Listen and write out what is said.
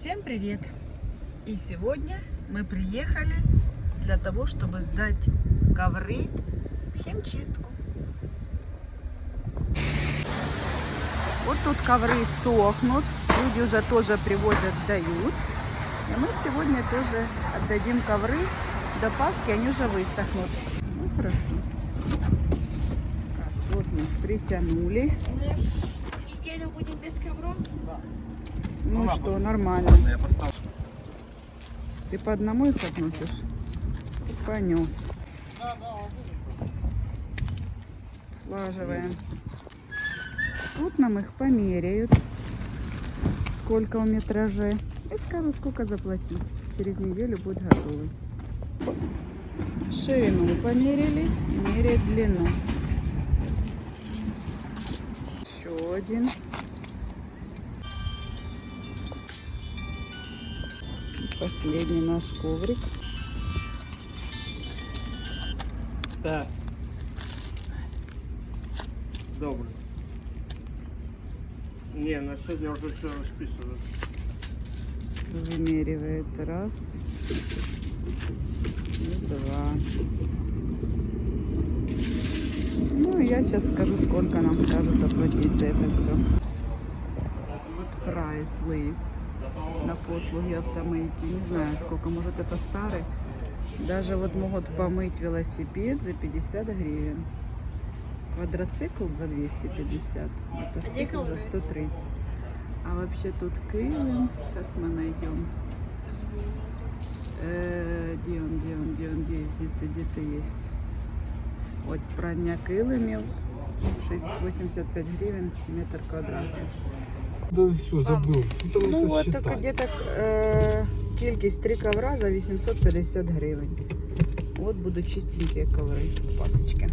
Всем привет! И сегодня мы приехали для того, чтобы сдать ковры в химчистку. Вот тут ковры сохнут, люди уже тоже привозят, сдают. И мы сегодня тоже отдадим ковры до Пасхи, они уже высохнут. Ну, хорошо. Так, вот мы притянули. Неделю будем без ковров? Ну что, нормально. Я поставлю. Ты по одному их относишь? Понес. Слаживаем. Тут нам их померяют. Сколько в метраже. И скажут, сколько заплатить. Через неделю будет готовы. Ширину померили. Меряют длину. Один. Последний наш коврик. Так. Добре. Не, на сьогодні вже все розписано. Вымеривает раз и два. Ну, я сейчас скажу, сколько нам скажут заплатить за это все. Вот прайс-лист на послуги автомойки. Не знаю, сколько, может это старый. Даже вот могут помыть велосипед за 50 гривен. Квадроцикл за 250. Мотоцикл за 130. А вообще тут килим. Сейчас мы найдем. Э, где он, где он, где он, где есть, где-то, где-то есть. Вот прання килимів. 6,85 гривень метр квадратний. Да все, забыл. Что там Ну это от считать? так, где-то е, кількість три ковра за 850 гривень. От будуть чистенькі коври, пасочки.